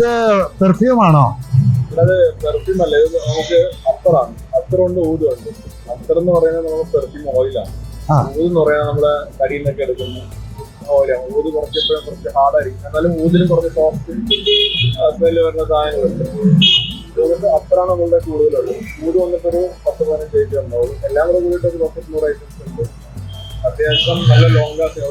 ഇത് പെർഫ്യൂം ആണോ? അത് പെർഫ്യൂം അല്ല ഇത് നമുക്ക് അത്തറാണ് അത്തറുണ്ട് ഊതുണ്ട് അത്തർ എന്ന് പറയുന്നത് നമ്മൾ പെർഫ്യൂം ഓയിലാണ്. ഊത് എന്ന് പറയുന്നത് നമ്മളെ കടിയിൽ നിന്നൊക്കെ എടുക്കുന്ന ഓയിലാണ് ഊത് കുറച്ച് എപ്പോഴും കുറച്ച് ഹാർഡായിരിക്കും എന്നാലും ഊതിലും കുറച്ച് സോഫ്റ്റ് സ്മെല്ല് വരുന്ന സാധനങ്ങളുണ്ട് വന്നിട്ട് അത്തറാണ് നമ്മളുടെ കൂടുതലുള്ളത്. ഊത് വന്നിട്ട് ഒരു പത്ത് പതിനഞ്ച് ഐറ്റം ഉണ്ടാവും. എല്ലാം കൂടെ കൂടിയിട്ട് ഒരു പത്ത് നൂറ് ഐറ്റംസ് ഉണ്ട്. അത്യാവശ്യം നല്ല ലോങ് ലാസ്റ്റ്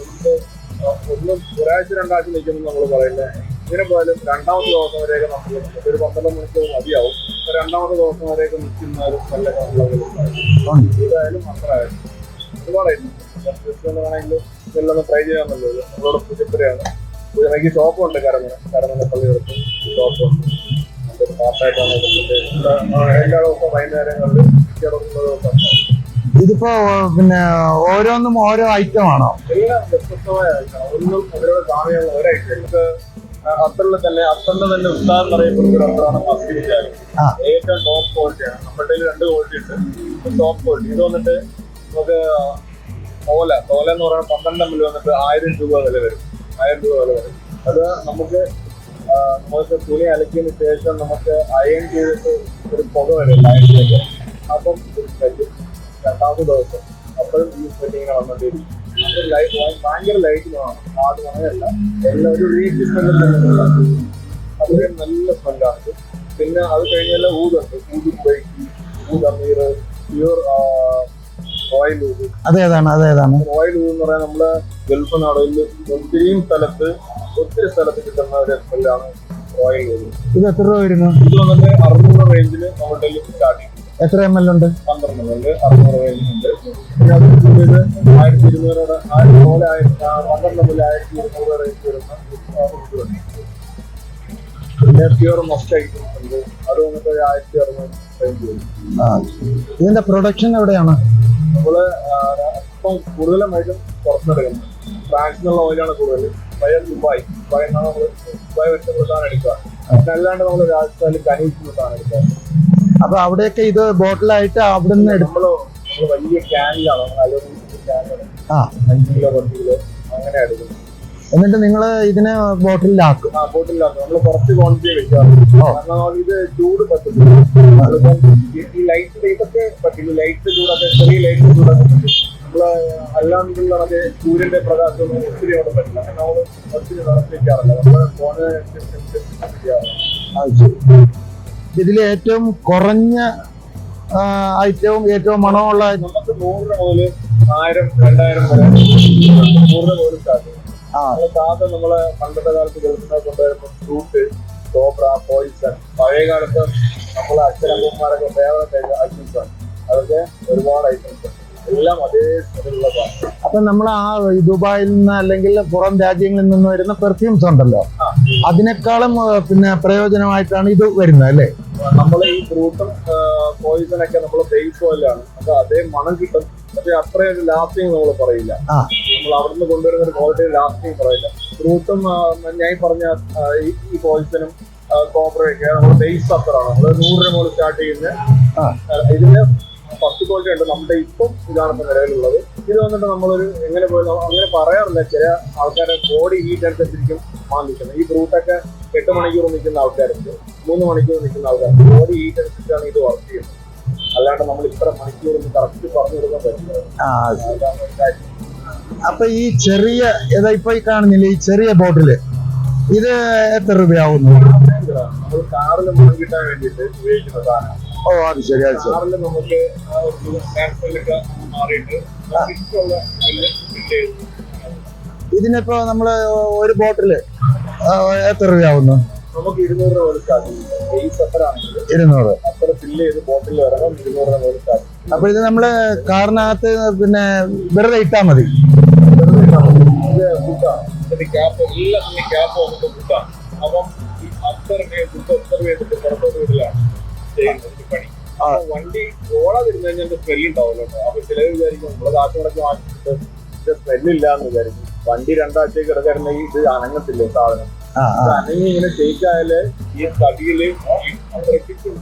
ഒന്ന് ഒരാഴ്ച രണ്ടാഴ്ച നിൽക്കുമെന്ന് നമ്മൾ പറയില്ല ഇങ്ങനെ പോയാലും രണ്ടാമത്തെ ദിവസം വരെയൊക്കെ നമുക്ക്. ഒരു പന്ത്രണ്ട് മണിക്കൂർ മതിയാവും. രണ്ടാമത്തെ ദിവസം വരെയൊക്കെ നിൽക്കുന്ന ഒരു നല്ല ഉണ്ട്. ഇതായാലും അത്രയായാലും ഒരുപാടായിരുന്നു ആണെങ്കിലും ഇതെല്ലാം ട്രൈ ചെയ്യാൻ നല്ലത് നമ്മളോട് പൂജപ്പുരയാണ്. പൂജമയ്ക്ക് ഷോപ്പുണ്ട് കരമന. കരമന പള്ളികൾക്ക് ഷോപ്പുണ്ട്. നല്ലൊരു പാർട്ടായിട്ടാണ് എല്ലാ ദിവസവും വൈകുന്നേരങ്ങളിൽ മിക്കവാറും ദിവസം ഇതിപ്പോ പിന്നെ ഓരോന്നും ഓരോ ഐറ്റം ആണോ? എല്ലാം വ്യത്യസ്തമായ ഐറ്റം ഒന്നും അവരോട് സാമ്യമുള്ള ഒരൈറ്റം അത്തറിൽ തന്നെ അത്തറിന്റെ തന്നെ ഉസ്താദ് അറിയപ്പെടുന്ന ഒരു അത്തറാണ് മസ്തി വിചാരം ഏറ്റവും ടോപ്പ് ക്വാളിറ്റിയാണ് നമ്മുടെ രണ്ട് ക്വാളിറ്റി ഉണ്ട്. ടോപ്പ് ക്വാളിറ്റി ഇത് വന്നിട്ട് നമുക്ക് തോല തോല എന്ന് പറയുന്നത് പന്ത്രണ്ട് എം എൽ വന്നിട്ട് ആയിരം രൂപ വില വരും. ആയിരം രൂപ വില വരും. അത് നമുക്ക് നമുക്ക് തുണി അലക്കിയതിന് ശേഷം നമുക്ക് അയൺ ചെയ്തിട്ട് ഒരു പുക വരും ലൈനിലേക്ക്. അപ്പം രണ്ടാമത് ദിവസം. അപ്പോഴും ഈ അത് ലൈറ്റ് ഭയങ്കര ലൈറ്റ് വേണം. ആട് മണയല്ല എല്ലാം ഒരു വീക്ക് സ്മെല്ല് അത്രയും നല്ല സ്മെല്ലാണ് പിന്നെ അത് കഴിഞ്ഞാൽ ഊതുണ്ട്. ഊത് കുവൈറ്റ് ഊത് അമീർ പ്യൂർ ഓയിൽ ഊത്. അതേതാണ് അതേതാണ്? ഓയിൽ ഊത് എന്ന് പറയാൻ നമ്മൾ ഗൾഫ് നാടുകളിൽ ഒത്തിരിയും സ്ഥലത്ത് ഒത്തിരി സ്ഥലത്ത് കിട്ടുന്ന ഒരു സ്മെല്ലാണ് ഓയിൽ ഊത്. ഇത് എത്ര രൂപ വരുന്നു? ഇത് വന്നിട്ട് അറുന്നൂറ് റേഞ്ചിൽ നമ്മുടെ സ്റ്റാർട്ടിങ് എത്ര എം എൽ ഉണ്ട്? പന്ത്രണ്ട് ഉണ്ട് അറുന്നൂറ് റേഞ്ചിലുണ്ട് പിന്നെ അത് കൂടിയത് ആയിരത്തി ഇരുന്നൂറ് ആയിരത്തി പോലെ ആയിരത്തി പന്ത്രണ്ട് മുതൽ ആയിരത്തി ഇരുന്നൂറ് റേഞ്ച് വരുന്ന പിന്നെ പ്യൂർ മസ്റ്റ് ഉണ്ട്. അത് വന്നിട്ട് ഒരു ആയിരത്തി അറുന്നൂറ് റേഞ്ച് വരും. ആ. ഇതിന്റെ പ്രൊഡക്ഷൻ എവിടെയാണ്? നമ്മൾ ഇപ്പം കൂടുതലായിട്ടും പുറത്തെടുക്കുന്നത് ഫ്രാൻസിനുള്ള ഓയിലാണ് കൂടുതൽ ബയർ ദുബായ് ദുബായ് എന്നാണ് നമ്മൾ ദുബായ് വെച്ച പ്രധാനം എടുക്കുക. അല്ലാണ്ട് നമ്മൾ രാജസ്ഥാനിൽ കനീസ് സാധനം എടുക്കുക. അപ്പൊ അവിടെയൊക്കെ ഇത് ബോട്ടിലായിട്ട് അവിടെ നിന്ന് നമ്മൾ വലിയ ക്യാനിലാണ്. അലുമിനിയം ക്യാനുകൾ ആ അഞ്ച് കിലോ പത്ത് കിലോ അങ്ങനെ എടുക്കും. എന്നിട്ട് നിങ്ങൾ ഇതിനെ ബോട്ടിലാക്കും. നമ്മൾ കുറച്ച് ക്വാണ്ടിറ്റി വെക്കാം. ഇത് ചൂട് പറ്റത്തില്ല. നമ്മളിപ്പം ഈ- ഈ ലൈറ്റ് ഇതൊക്കെ പറ്റില്ല. ലൈറ്റ് ചൂടൊക്കെ ചെറിയ ലൈറ്റ് ചൂടൊക്കെ നമ്മൾ അല്ലാണ്ടുള്ള മറ്റേ സൂര്യന്റെ പ്രകാശം ഒത്തിരി അവിടെ പറ്റില്ല. നമ്മൾ ഒത്തിരി നടത്തിക്കാറില്ല നമ്മൾ ഫോണ് ചെയ്യാറില്ല അത് ശരി. ഇതിൽ ഏറ്റവും കുറഞ്ഞ ഐറ്റവും ഏറ്റവും മണമുള്ള നമുക്ക് നൂറ് രൂപ മുതൽ ആയിരം രണ്ടായിരം വരെ നൂറ് രൂപ മുതൽ സ്റ്റാർട്ട് ചെയ്യും നമ്മൾ നമ്മളെ പണ്ടത്തെ കാലത്ത് ഗൾഫിനെ കൊണ്ടുവരുന്ന ഫ്രൂട്ട് കോബ്ര പോയിസൺ പഴയ കാലത്ത് നമ്മളെ അച്ഛനമ്മമാരൊക്കെ ഫേവറേറ്റ് ഐറ്റംസ് ആണ്. അതൊക്കെ ഒരുപാട് ഐറ്റംസ് ഉണ്ട്. എല്ലാം അതേ സാധനം അപ്പൊ നമ്മൾ ആ ദുബായിൽ നിന്ന് അല്ലെങ്കിൽ പുറം രാജ്യങ്ങളിൽ നിന്ന് വരുന്ന പെർഫ്യൂംസ് ഉണ്ടല്ലോ. അതിനേക്കാളും പിന്നെ പ്രയോജനമായിട്ടാണ് ഇത് വരുന്നത് അല്ലേ? നമ്മൾ ഈ ഫ്രൂട്ടും പോയിസൺ ഒക്കെ നമ്മൾ ബേസ് ഓയിലാണ് അപ്പൊ അതേ മണം കിട്ടും. പക്ഷെ അത്രയും ഒരു ലാസ്റ്റിംഗ് നമ്മൾ പറയില്ല. നമ്മൾ അവിടുന്ന് കൊണ്ടുവരുന്ന ഒരു ക്വാളിറ്റി ലാസ്റ്റിംഗ് പറയില്ല. ഫ്രൂട്ടും ഞാൻ പറഞ്ഞ ഈ- പോയിസനും പോയിസണും കോപ്പറയൊക്കെ നമ്മൾ ബേസ് അത്രയാണ് നമ്മൾ നൂറ് രൂപ മുതൽ സ്റ്റാർട്ട് ചെയ്യുന്ന ഇതിന് ഫസ്റ്റ് ക്വാളിറ്റി ഉണ്ട് നമ്മുടെ ഇപ്പം ഇതാണ് ഇപ്പം നിലവിലുള്ളത്. ഇത് വന്നിട്ട് നമ്മളൊരു എങ്ങനെ പോയി അങ്ങനെ പറയാറില്ല. ചില ആൾക്കാരെ ബോഡി ഹീറ്റ് അനുസരിച്ചിരിക്കും മാന്തിക്കുന്നത്. ഈ ഫ്രൂട്ടൊക്കെ എട്ട് മണിക്കൂർ നിൽക്കുന്ന ആൾക്കാരുണ്ട്. മൂന്ന് മണിക്കൂർ നിൽക്കുന്ന ആൾക്കാർ ബോഡി ഹീറ്റ് അനുസരിച്ചാണ് ഇത് വർക്ക് ചെയ്യുന്നത്. അല്ലാണ്ട് നമ്മൾ ഇത്ര മണിക്കൂർ കറക്റ്റ് പറഞ്ഞു കൊടുക്കാൻ പറ്റില്ല. അപ്പൊ ഈ ചെറിയ ഏതാ ഇപ്പൊ ഈ കാണുന്നില്ല ഈ ചെറിയ ബോട്ടിൽ ഇത് എത്ര രൂപയാവുന്നു? നമ്മൾ കാറിൽ മണം കിട്ടാൻ വേണ്ടിയിട്ട് ഉപയോഗിക്കുന്ന സാധനം. ഓ അത് ശരി അത് ശരി. കാറിൽ നമുക്ക് മാറിയിട്ട് ഇതിനിപ്പോ നമ്മൾ ഒരു ബോട്ടിൽ എത്ര രൂപയാവുന്നു? നമുക്ക് ഇരുന്നൂറ് രൂപ മുതൽ സ്റ്റാർട്ട് ചെയ്യും ബേസ് അത്ര ആണെങ്കിൽ ഇരുന്നൂറ്. അത്ര ഫില്ല് ചെയ്ത് ബോട്ടിൽ ഇറങ്ങാം ഇരുന്നൂറ് രൂപ കൊടുക്കാം അപ്പൊ ഇത് നമ്മൾ കാറിനകത്ത് പിന്നെ വെറുതെ ഇട്ടാ മതി. വെറുതെ ഇട്ടാ മതി. ഇത് ഫുഡാണ് ഇതിന്റെ ക്യാപ്പ് എല്ലാത്തിന്റെ ക്യാപ്പ് അപ്പം അത്തറിനെ ഫുഡ് ഒബ്സർവ് ചെയ്തിട്ട് പുറത്തോട്ട് വീട്ടിലാണ് ചെയ്യുന്നത് പണി. വണ്ടി ഓടാതിരുന്ന് കഴിഞ്ഞാൽ സ്മെല്ല് ഉണ്ടാവുമല്ലോ അപ്പൊ ചിലർ വിചാരിക്കും നമ്മൾ വാങ്ങിച്ചിട്ട് സ്മെല്ലില്ല എന്ന് വിചാരിക്കും. വണ്ടി രണ്ടാഴ്ച കിടക്കാരുണ്ടെങ്കിൽ ഇത് അനങ്ങത്തില്ലേ സാധനം? അനങ്ങി ഇങ്ങനെ തേക്കായാൽ ഈ തടിയിൽ അത്രയ്ക്കും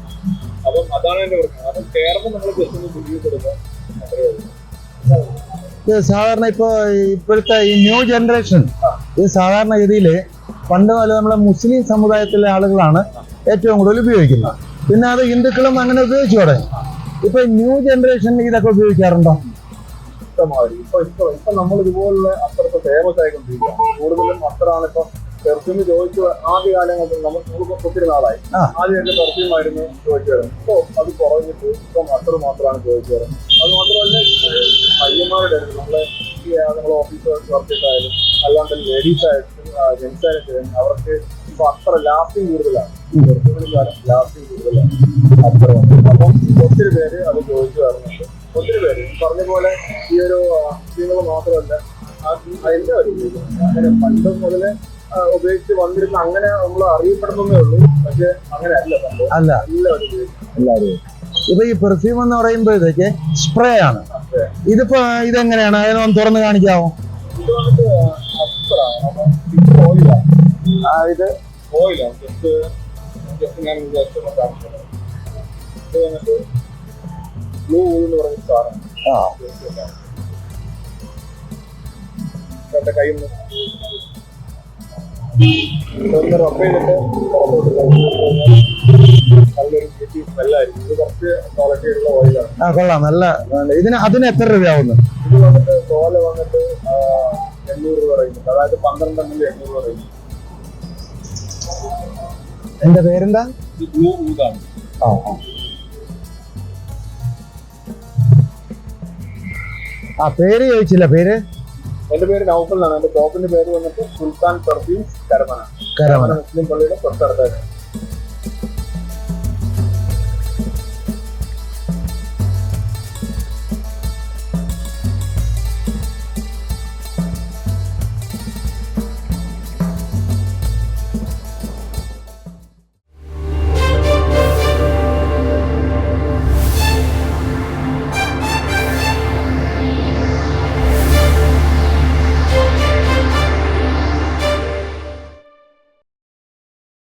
അപ്പം അതാണ് എന്റെ പ്രശ്നം. അപ്പം കേരളം നമ്മൾ ജസ്റ്റ് ഒന്ന് ബുദ്ധി കൊടുക്കാം അത്രേ സാധാരണ ഇപ്പൊ ഇപ്പോഴത്തെ ഈ ന്യൂ ജനറേഷൻ ഈ സാധാരണ രീതിയിൽ പണ്ട് മുതൽ നമ്മളെ മുസ്ലിം സമുദായത്തിലെ ആളുകളാണ് ഏറ്റവും കൂടുതൽ ഉപയോഗിക്കുന്നത്. പിന്നെ അത് ഹിന്ദുക്കളും അങ്ങനെ ഉപയോഗിച്ചു തുടങ്ങി. ഇപ്പൊ ന്യൂ ജനറേഷൻ ഇതൊക്കെ ഉപയോഗിക്കാറുണ്ടോ? ഇഷ്ടമാതിരി. ഇപ്പൊ ഇപ്പൊ ഇപ്പൊ നമ്മൾ ഇതുപോലുള്ള അത്രത്തെ ഫേമസ് ആയിക്കൊണ്ടിരിക്കുക കൂടുതലും അത്രയാണ് ഇപ്പൊ പെർഫ്യൂം ചോദിച്ചു ആദ്യ കാലങ്ങളിൽ നമ്മൾ ഒത്തിരി നാളായി. ആദ്യമൊക്കെ പെർഫ്യൂം ആയിരുന്നു ചോദിച്ചു വരുന്നത് ഇപ്പൊ അത് കുറഞ്ഞിട്ട് ഇപ്പൊ അത്ര മാത്രമാണ് ചോദിച്ചു വരുന്നത് അത് മാത്രമല്ല പയ്യന്മാരുടെ നമ്മളെ നമ്മളെ ഓഫീസ് വർക്കിട്ടായാലും അല്ലാണ്ട് ലേഡീസ് ആയിട്ടും ജെൻസ് ആയിട്ടും അവർക്ക് ഇപ്പൊ അത്ര ലാസ്റ്റിംഗ് കൂടുതലാണ്. പെർഫ്യൂമിന് കാലം ലാസ്റ്റിംഗ് കൂടുതലാണ്. അത്ര അപ്പം ഒത്തിരി പേര് അത് ചോദിച്ചു വരുന്നുണ്ട് ഒത്തിരി പേര്. പറഞ്ഞ പോലെ ഈ ഒരു ആശയങ്ങൾ മാത്രമല്ല അതിന്റെ ഒരു അങ്ങനെ പണ്ട് മുതലേ ഉപയോഗിച്ച് വന്നിരുന്ന അങ്ങനെ നമ്മൾ അറിയപ്പെടുന്നേ ഉള്ളൂ. പക്ഷെ അങ്ങനെ അല്ല അല്ല. എല്ലാവരും. ഇപ്പൊ ഈ പെർഫ്യൂം എന്ന് പറയുമ്പോഴത്തേക്ക് സ്പ്രേ ആണ്. ഇതിപ്പോ ഇതെങ്ങനെയാണ്? അതിനൊന്ന് തുറന്ന് കാണിക്കാവോ? ഇത് ഒന്ന് ബ്ലൂ എന്ന് പറയുന്ന സാധനം. ഒന്ന് റബ്ബ് ചെയ്തിട്ട് പുറത്തോട്ട് നല്ലൊരു ബ്യൂട്ടി സ്മെല്ലായിരിക്കും ഇത് കുറച്ച് ക്വാളിറ്റി ഉള്ള ഓയിലാണ് ആ കൊള്ളാം. നല്ല ഇതിന് അതിന് എത്ര രൂപയാവുന്നു? ഇത് വന്നിട്ട് തോല വന്നിട്ട് എണ്ണൂറ് രൂപ റേഞ്ച് അതായത് പന്ത്രണ്ട് എം എൽ എണ്ണൂറ് രൂപ റേഞ്ച് എന്റെ പേരെന്താ? ബ്ലൂ ഊതാണ് ആ. ആ പേര് ചോദിച്ചില്ല. പേര്? എന്റെ പേര് നൗഫൽ എന്നാണ്. എന്റെ ഷോപ്പിന്റെ പേര് വന്നിട്ട് സുൽത്താൻ പെർഫ്യൂംസ് കരമന. കരമന മുസ്ലിം പള്ളിയുടെ തൊട്ടടുത്തായിട്ട്.